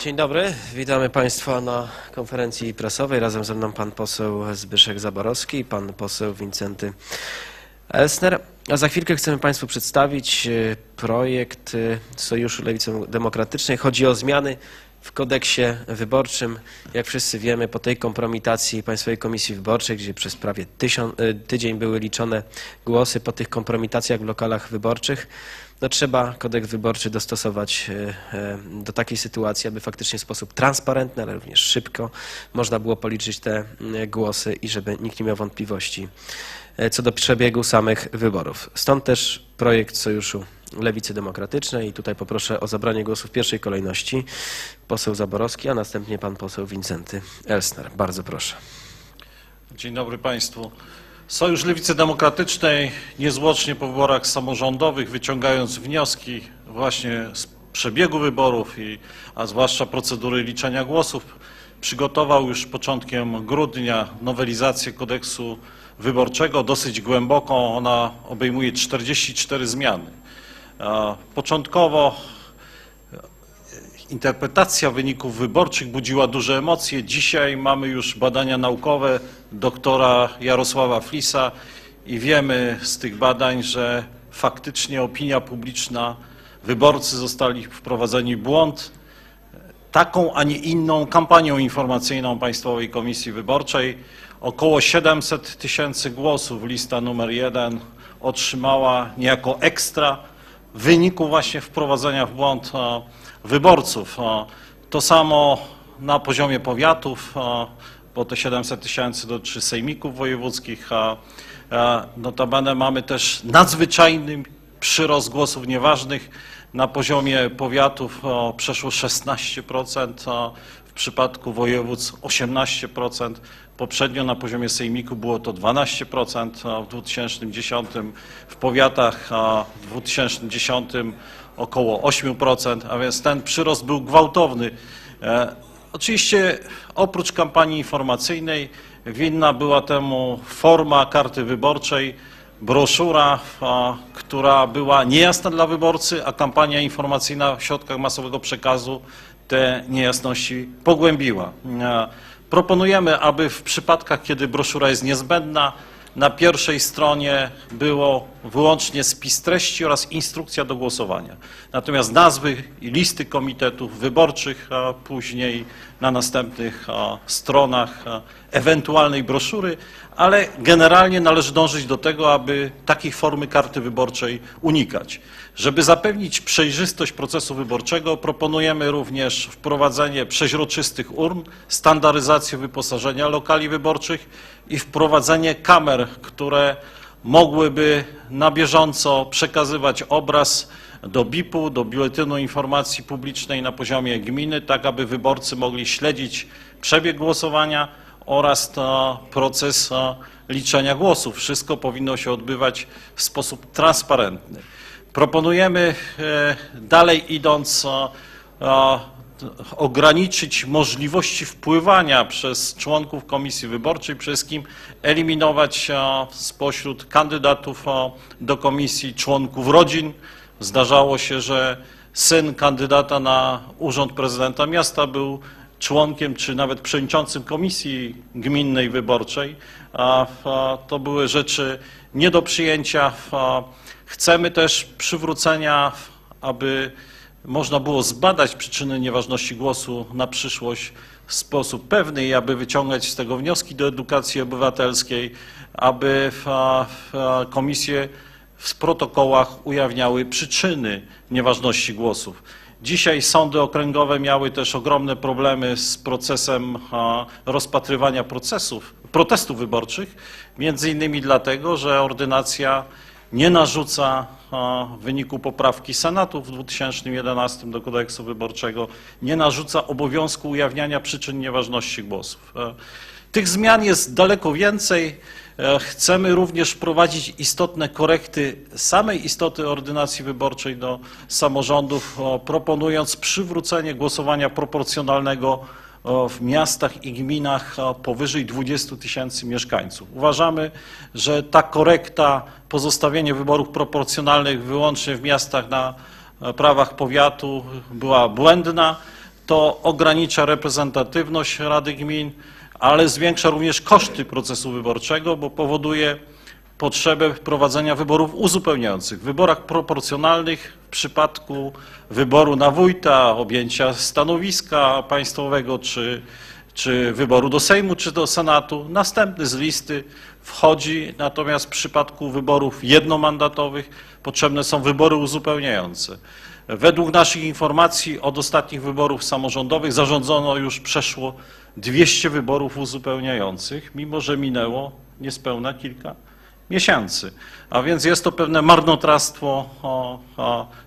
Dzień dobry, witamy Państwa na konferencji prasowej. Razem ze mną pan poseł Zbyszek Zaborowski i pan poseł Wincenty Elsner. A za chwilkę chcemy Państwu przedstawić e, projekt e, Sojuszu Lewicy Demokratycznej. Chodzi o zmiany w kodeksie wyborczym. Jak wszyscy wiemy, po tej kompromitacji Państwowej Komisji Wyborczej, gdzie przez prawie tysiąc, e, tydzień były liczone głosy po tych kompromitacjach w lokalach wyborczych, no trzeba kodeks wyborczy dostosować e, e, do takiej sytuacji, aby faktycznie w sposób transparentny, ale również szybko można było policzyć te głosy i żeby nikt nie miał wątpliwości co do przebiegu samych wyborów. Stąd też projekt Sojuszu Lewicy Demokratycznej i tutaj poproszę o zabranie głosu w pierwszej kolejności poseł Zaborowski, a następnie pan poseł Wincenty Elsner. Bardzo proszę. Dzień dobry Państwu. Sojusz Lewicy Demokratycznej niezwłocznie po wyborach samorządowych, wyciągając wnioski właśnie z przebiegu wyborów, i, a zwłaszcza procedury liczenia głosów, przygotował już początkiem grudnia nowelizację kodeksu wyborczego, dosyć głęboką. Ona obejmuje 44 zmiany. A, Początkowo interpretacja wyników wyborczych budziła duże emocje. Dzisiaj mamy już badania naukowe doktora Jarosława Flisa i wiemy z tych badań, że faktycznie opinia publiczna, wyborcy zostali wprowadzeni w błąd taką, a nie inną kampanią informacyjną Państwowej Komisji Wyborczej. Około 700 tysięcy głosów lista numer jeden otrzymała niejako ekstra wyniku właśnie wprowadzenia w błąd e, wyborców. E, To samo na poziomie powiatów, e, bo te 700 tysięcy dotyczy sejmików wojewódzkich. Notabene mamy też nadzwyczajny przyrost głosów nieważnych. Na poziomie powiatów przeszło 16%, a w przypadku województw 18%. Poprzednio na poziomie sejmiku było to 12% a w 2010, w powiatach w 2010 około 8%, a więc ten przyrost był gwałtowny. E, Oczywiście oprócz kampanii informacyjnej winna była temu forma karty wyborczej, broszura, która była niejasna dla wyborcy, a kampania informacyjna w środkach masowego przekazu te niejasności pogłębiła. E, Proponujemy, aby w przypadkach, kiedy broszura jest niezbędna, na pierwszej stronie było wyłącznie spis treści oraz instrukcja do głosowania. Natomiast nazwy i listy komitetów wyborczych a później na następnych stronach ewentualnej broszury, ale generalnie należy dążyć do tego, aby takiej formy karty wyborczej unikać. Żeby zapewnić przejrzystość procesu wyborczego, proponujemy również wprowadzenie przeźroczystych urn, standaryzację wyposażenia lokali wyborczych i wprowadzenie kamer, które mogłyby na bieżąco przekazywać obraz do BIP-u, do Biuletynu Informacji Publicznej na poziomie gminy, tak aby wyborcy mogli śledzić przebieg głosowania oraz proces e, liczenia głosów. Wszystko powinno się odbywać w sposób transparentny. Proponujemy e, dalej idąc e, ograniczyć możliwości wpływania przez członków komisji wyborczej, przede wszystkim eliminować spośród kandydatów do komisji członków rodzin. Zdarzało się, że syn kandydata na urząd prezydenta miasta był członkiem czy nawet przewodniczącym komisji gminnej wyborczej. To były rzeczy nie do przyjęcia. Chcemy też przywrócenia, aby można było zbadać przyczyny nieważności głosu na przyszłość w sposób pewny i aby wyciągać z tego wnioski do edukacji obywatelskiej, aby komisje w protokołach ujawniały przyczyny nieważności głosów. Dzisiaj sądy okręgowe miały też ogromne problemy z procesem rozpatrywania procesów, protestów wyborczych, między innymi dlatego, że ordynacja nie narzuca w wyniku poprawki Senatu w 2011 do kodeksu wyborczego, nie narzuca obowiązku ujawniania przyczyn nieważności głosów. E, Tych zmian jest daleko więcej. E, Chcemy również wprowadzić istotne korekty samej istoty ordynacji wyborczej do samorządów, proponując przywrócenie głosowania proporcjonalnego w miastach i gminach powyżej 20 tysięcy mieszkańców. Uważamy, że ta korekta, pozostawienie wyborów proporcjonalnych wyłącznie w miastach na e, prawach powiatu była błędna. to ogranicza reprezentatywność Rady Gmin, ale zwiększa również koszty procesu wyborczego, bo powoduje potrzebę prowadzenia wyborów uzupełniających. W wyborach proporcjonalnych w przypadku wyboru na wójta, objęcia stanowiska państwowego czy, czy wyboru do Sejmu czy do Senatu, następny z listy wchodzi, natomiast w przypadku wyborów jednomandatowych potrzebne są wybory uzupełniające. Według naszych informacji od ostatnich wyborów samorządowych zarządzono już przeszło 200 wyborów uzupełniających, mimo że minęło niespełna kilka miesięcy. A więc jest to pewne marnotrawstwo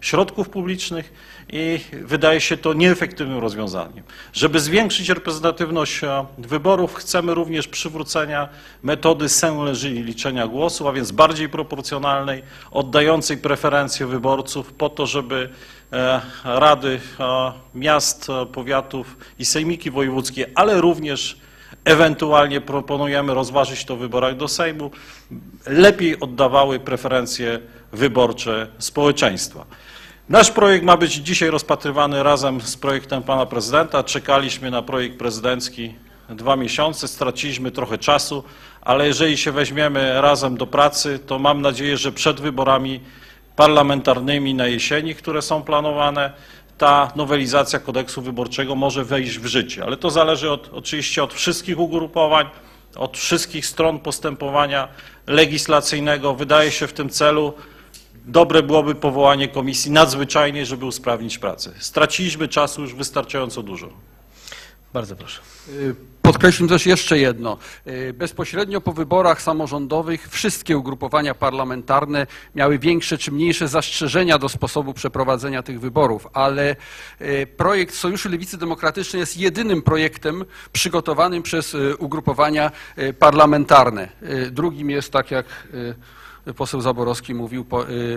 środków publicznych i wydaje się to nieefektywnym rozwiązaniem. Żeby zwiększyć reprezentatywność e, wyborów, chcemy również przywrócenia metody sęleżyli liczenia głosów, a więc bardziej proporcjonalnej, oddającej preferencje wyborców po to, żeby e, rady e, miast, powiatów i sejmiki wojewódzkie, ale również Ewentualnie proponujemy rozważyć to w wyborach do Sejmu, lepiej oddawały preferencje wyborcze społeczeństwa. Nasz projekt ma być dzisiaj rozpatrywany razem z projektem pana prezydenta. Czekaliśmy na projekt prezydencki dwa miesiące, straciliśmy trochę czasu, ale jeżeli się weźmiemy razem do pracy, to mam nadzieję, że przed wyborami parlamentarnymi na jesieni, które są planowane, ta nowelizacja kodeksu wyborczego może wejść w życie. Ale to zależy od, oczywiście od wszystkich ugrupowań, od wszystkich stron postępowania legislacyjnego. Wydaje się w tym celu dobre byłoby powołanie komisji nadzwyczajnej, żeby usprawnić pracę. Straciliśmy czasu już wystarczająco dużo. Bardzo proszę. Y, Podkreślmy też jeszcze jedno. Y, Bezpośrednio po wyborach samorządowych wszystkie ugrupowania parlamentarne miały większe czy mniejsze zastrzeżenia do sposobu przeprowadzenia tych wyborów, ale y, projekt Sojuszu Lewicy Demokratycznej jest jedynym projektem przygotowanym przez ugrupowania parlamentarne. Drugim jest, tak jak poseł Zaborowski mówił,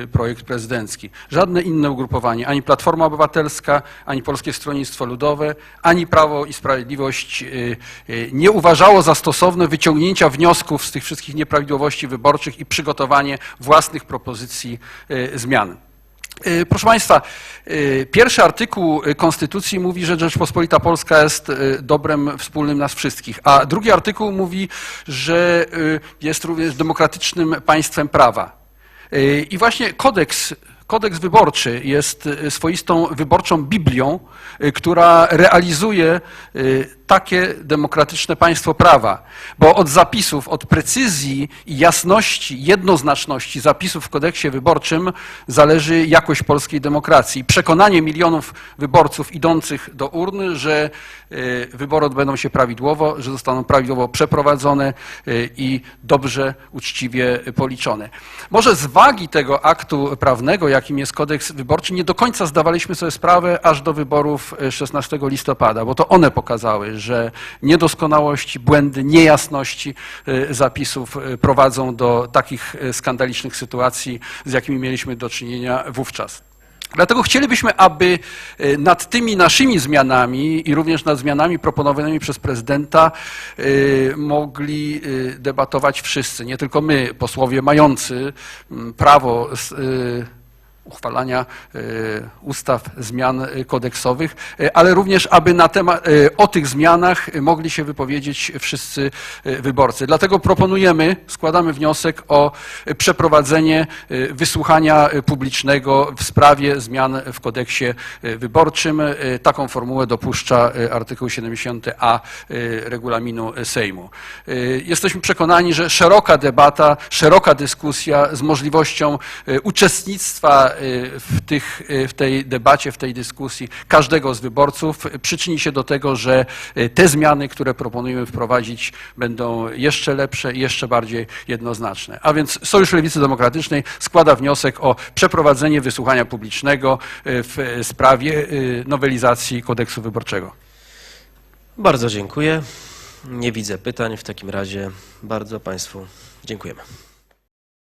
y, projekt prezydencki. Żadne inne ugrupowanie, ani Platforma Obywatelska, ani Polskie Stronnictwo Ludowe, ani Prawo i Sprawiedliwość y, y, nie uważało za stosowne wyciągnięcia wniosków z tych wszystkich nieprawidłowości wyborczych i przygotowanie własnych propozycji zmian. Y, Proszę Państwa, y, pierwszy artykuł Konstytucji mówi, że Rzeczpospolita Polska jest y, dobrem wspólnym nas wszystkich, a drugi artykuł mówi, że jest również demokratycznym państwem prawa. I właśnie kodeks, kodeks wyborczy jest y, swoistą wyborczą Biblią, y, która realizuje y, takie demokratyczne państwo prawa. Bo od zapisów, od precyzji i jasności, jednoznaczności zapisów w kodeksie wyborczym zależy jakość polskiej demokracji. Przekonanie milionów wyborców idących do urny, że wybory odbędą się prawidłowo, że zostaną prawidłowo przeprowadzone i dobrze, uczciwie policzone. Może z wagi tego aktu prawnego, jakim jest kodeks wyborczy, nie do końca zdawaliśmy sobie sprawę aż do wyborów y, 16 listopada, bo to one pokazały, że niedoskonałości, błędy, niejasności y, zapisów y, prowadzą do takich skandalicznych sytuacji, z jakimi mieliśmy do czynienia wówczas. Dlatego chcielibyśmy, aby nad tymi naszymi zmianami i również nad zmianami proponowanymi przez prezydenta mogli debatować wszyscy, nie tylko my, posłowie mający prawo uchwalania y, ustaw, zmian y, kodeksowych, y, ale również, aby na temat, o tych zmianach mogli się wypowiedzieć wszyscy wyborcy. Dlatego proponujemy, składamy wniosek o przeprowadzenie wysłuchania publicznego w sprawie zmian w kodeksie wyborczym. Taką formułę dopuszcza artykuł 70a y, regulaminu Sejmu. Jesteśmy przekonani, że szeroka debata, szeroka dyskusja z możliwością uczestnictwa w, tych, y, w tej debacie, w tej dyskusji każdego z wyborców y, przyczyni się do tego, że y, te zmiany, które proponujemy wprowadzić, będą jeszcze lepsze i jeszcze bardziej jednoznaczne. A więc Sojusz Lewicy Demokratycznej składa wniosek o przeprowadzenie wysłuchania publicznego y, w sprawie y, nowelizacji kodeksu wyborczego. Bardzo dziękuję. Nie widzę pytań. W takim razie bardzo Państwu dziękujemy.